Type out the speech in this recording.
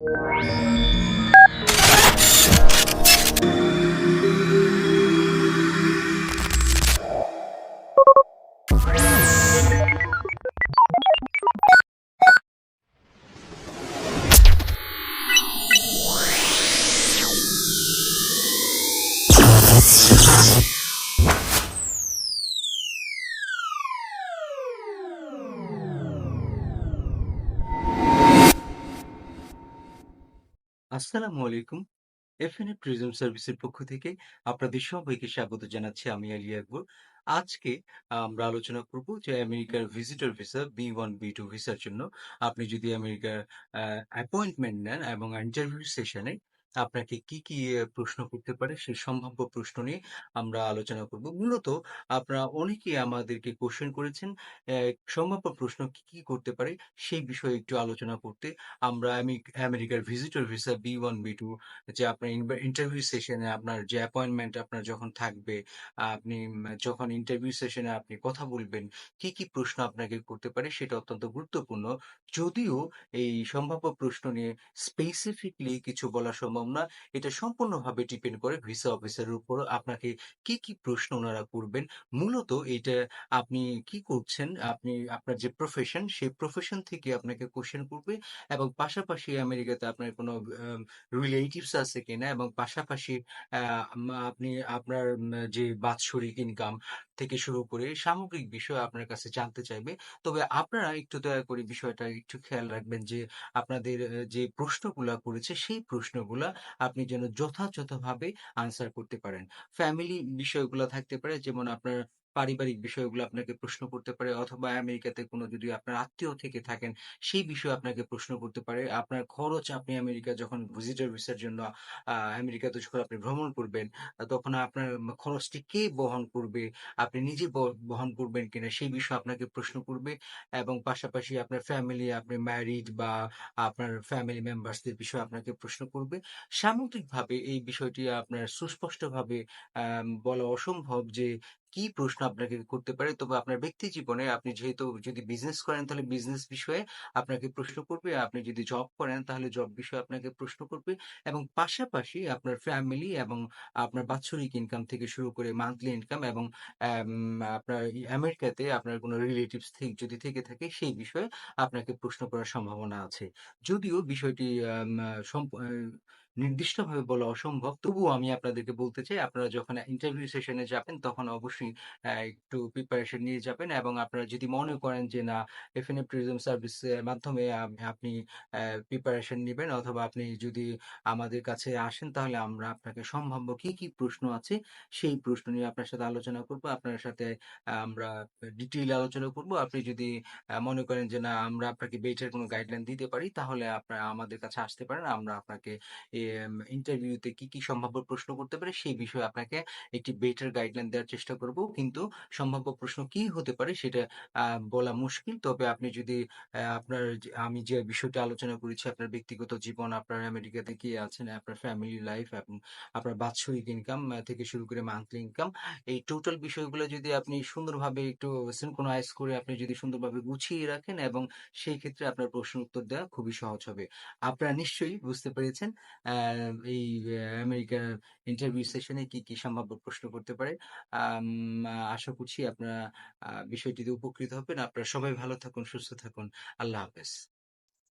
you আসসালামু আলাইকুম। এফএনএ tourism সার্ভিসের পক্ষ থেকে আপনাদের সবাইকে স্বাগত জানাচ্ছি আমি আলী আকবর। আজকে আমরা আলোচনা করব যে আমেরিকার visitor visa B one B two ভিসার জন্য আপনি যদি আমেরিকার অ্যাপয়েন্টমেন্ট নেন এবং ইন্টারভিউ সেশনে আপনাকে কি, কি প্রশ্ন করতে পারে সেই সম্ভাব্য প্রশ্ন নিয়ে আমরা আলোচনা করব। মূলত আপনারা অনেকেই আমাদেরকে কোয়েশ্চেন করেছেন সম্ভাব্য প্রশ্ন কি, কি করতে পারে সেই বিষয়ে একটু আলোচনা করতে। আমরা আমেক আমেরিকার ভিজিটর ভিসা বি-1, বি-2 যে আপনার ইন্টারভিউ সেশনে আপনার যে অ্যাপয়েন্টমেন্ট আপনার যখন থাকবে, আপনি যখন ইন্টারভিউ সেশনে আপনি কথা বলবেন, কি, কি প্রশ্ন আপনাকে করতে পারে সেটা অত্যন্ত গুরুত্বপূর্ণ। যদিও এই সম্ভাব্য প্রশ্ন নিয়ে স্পেসিফিকলি কিছু বলা সম্ভব না। এটা সম্পূর্ণভাবে ডিপেন্ড করে ভিসা অফিসারের উপর আপনাকে কি, কি প্রশ্ন উনারা করবেন। মূলত এইটা আপনি কি করছেন, আপনি আপনার যে প্রফেশন সেই প্রফেশন থেকে আপনাকে কোয়েশ্চেন করবে এবং পাশাপাশি আমেরিকাতে আপনার কোনো রিলেটিভস আছে কিনা এবং পাশাপাশি আপনি আপনার যে বাৎসরিক ইনকাম থেকে শুরু করে সামগ্রিক বিষয় আপনার কাছে জানতে চাইবে। তবে আপনারা একটু দয়া করে বিষয়টা একটু খেয়াল রাখবেন যে আপনাদের যে প্রশ্নগুলা করেছে সেই প্রশ্নগুলা আপনি যেন যথাযথভাবে আনসার করতে পারেন। ফ্যামিলি বিষয়গুলো থাকতে পারে যেমন আপনার পারিবারিক বিষয়গুলো আপনাকে প্রশ্ন করতে পারে অথবা আমেরিকাতে কোনো যদি আপনার আত্মীয় থেকে থাকেন সেই বিষয়ে আপনাকে প্রশ্ন করতে পারে। আপনার খরচ আপনি আমেরিকা যখন ভিজিটর ভিসার জন্য আমেরিকাতে যখন আপনি ভ্রমণ করবেন, তখন আপনার খরচটি কে বহন করবে? আপনি নিজে বহন করবেন কিনা সেই বিষয়ে আপনাকে প্রশ্ন করবে এবং পাশাপাশি আপনার ফ্যামিলি, আপনি ম্যারিড বা আপনার ফ্যামিলি মেম্বার্সদের বিষয়ে আপনাকে প্রশ্ন করবে। সামগ্রিকভাবে এই বিষয়টি আপনার সুস্পষ্টভাবে বলা অসম্ভব যে কি প্রশ্ন আপনাকে করতে পারে। তবে আপনার ব্যক্তি জীবনে আপনি যেহেতু যদি বিজনেস করেন, তাহলে বিজনেস বিষয়ে আপনাকে প্রশ্ন করবে। আপনি যদি জব করেন, তাহলে জব বিষয়ে আপনাকে প্রশ্ন করবে এবং পাশাপাশি আপনার ফ্যামিলি এবং আপনার বাৎসরিক ইনকাম থেকে শুরু করে মান্থলি ইনকাম এবং আপনার আমেরিকাতে আপনার কোনো রিলেটিভস থে যদি থেকে থাকে, সেই বিষয়ে আপনাকে প্রশ্ন করার সম্ভাবনা আছে। যদিও বিষয়টি নির্দিষ্টভাবে বলা অসম্ভব। তবুও আমি আপনাদেরকে বলতে চাই আপনারা যখন ইন্টারভিউ সেশনে যাবেন তখন অবশ্যই একটু প্রিপারেশন নিয়ে যাবেন এবং আপনারা যদি মনে করেন যে না এফএনএফ ট্যুরিজম সার্ভিসের মাধ্যমে আপনি প্রিপারেশন নিবেন অথবা আপনি যদি আমাদের কাছে আসেন তাহলে আমরা আপনাকে সম্ভাব্য কি, কি প্রশ্ন আছে সেই প্রশ্ন নিয়ে আপনার সাথে আলোচনা করব। আপনার সাথে আমরা ডিটেইল আলোচনা করব। আপনি যদি মনে করেন যে না আমরা আপনাকে বেটার কোনো গাইডলাইন দিতে পারি তাহলে আপনারা আমাদের কাছে আসতে পারেন। আমরা আপনাকে ইন্টারভিউতে কি, কি সম্ভাব্য প্রশ্ন করতে পারে সেই বিষয়ে আপনাকে একটি বেটার গাইডলাইন দেওয়ার চেষ্টা করব। কিন্তু সম্ভাব্য প্রশ্ন কি হতে পারে সেটা বলা মুশকিল। তবে আপনি যদি আপনার আমি যে বিষয়টা আলোচনা করেছি আপনার ব্যক্তিগত জীবন, আপনার আমেরিকাতে কে আছেন, আপনার ফ্যামিলি লাইফ এবং আপনার বাৎসরিক ইনকাম থেকে শুরু করে মান্থলি ইনকাম এই টোটাল বিষয়গুলো যদি আপনি সুন্দরভাবে একটু সিনক্রোনাইজ করে আপনি যদি সুন্দরভাবে গুছিয়ে রাখেন এবং সেই ক্ষেত্রে আপনার প্রশ্ন উত্তর দেওয়া খুবই সহজ হবে। আপনারা নিশ্চয়ই বুঝতে পেরেছেন এই আমেরিকা ইন্টারভিউ সেশনে কি, কি সম্ভাব্য প্রশ্ন করতে পারে। আশা করছি আপনারা বিষয়টিতে উপকৃত হবেন। আপনারা সবাই ভালো থাকুন, সুস্থ থাকুন। আল্লাহ হাফেজ।